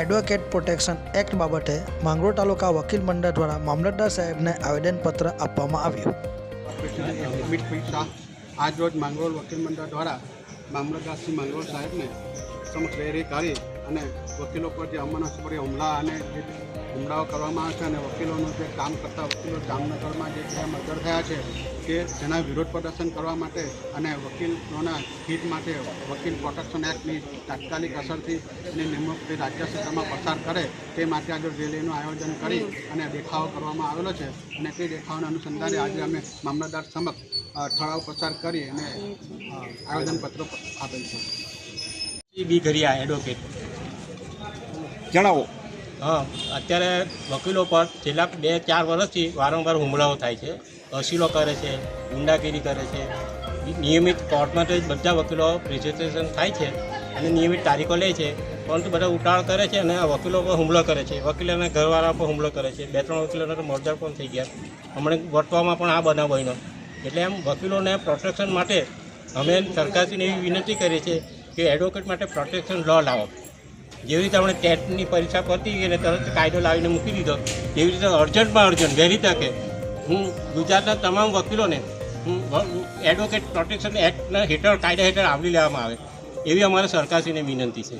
Advocate protection act બાબતે માંગરોળ તાલુકા વકીલ મંડળ દ્વારા મામલતદાર સાહેબને આવેદનપત્ર આપવામાં આવ્યું. આજ રોજ માંગરોળ વકીલ મંડળ દ્વારા મામલતદાર શ્રી માંગરોળ સાહેબને સમક્ષ રેરી કરી અને વકીલો પર જે અમનસ્પરી હુમલા અને હુમલાઓ કરવામાં આવે છે અને વકીલોનું જે કામ કરતા વકીલો જામનગરમાં જે ત્યાં મર્ડર થયા છે કે જેના વિરોધ પ્રદર્શન કરવા માટે અને વકીલોના હિત માટે વકીલ પ્રોટેક્શન એક્ટની તાત્કાલિક અસરથી અને નિમણૂક તે રાજ્ય સરકારમાં પસાર કરે તે માટે આજે રેલીનું આયોજન કરી અને દેખાવો કરવામાં આવેલો છે અને તે દેખાવાના અનુસંધાને આજે અમે મામલતદાર સમક્ષ ઠરાવ પસાર કરી અને આયોજનપત્રો આવેદનપત્રો આપેલ છે. બી ઘરિયા એડવોકેટ જણાવો. હા અત્યારે વકીલો પર છેલ્લા બે ચાર વર્ષથી વારંવાર હુમલાઓ થાય છે. અસીલો કરે છે, ગુંડાગીરી કરે છે. નિયમિત કોર્ટમાં તો બધા વકીલો પ્રેઝન્ટેશન થાય છે અને નિયમિત તારીખો લે છે. પરંતુ બધા ઉટાળ કરે છે અને આ વકીલો પર હુમલો કરે છે. વકીલોના ઘરવાળા પર હુમલો કરે છે. બે ત્રણ વકીલોના તો મોરજાર પણ થઈ ગયા. હમણાં વર્તવામાં પણ આ બનાવ બન્યો. એટલે એમ વકીલોને પ્રોટેક્શન માટે અમે સરકારશ્રીને એવી વિનંતી કરીએ છીએ કે એડવોકેટ માટે પ્રોટેક્શન લો લાવો. જેવી રીતે આપણે ટેટની પરીક્ષા પતી ગઈ અને તરત કાયદો લાવીને મૂકી દીધો એવી રીતે અર્જન્ટમાં અર્જન્ટ વહેલી તકે. હું ગુજરાતના તમામ વકીલોને, હું એડવોકેટ પ્રોટેક્શન એક્ટના હેઠળ, કાયદા હેઠળ આવરી લેવામાં આવે, એવી અમારે સરકારશ્રીને વિનંતી છે.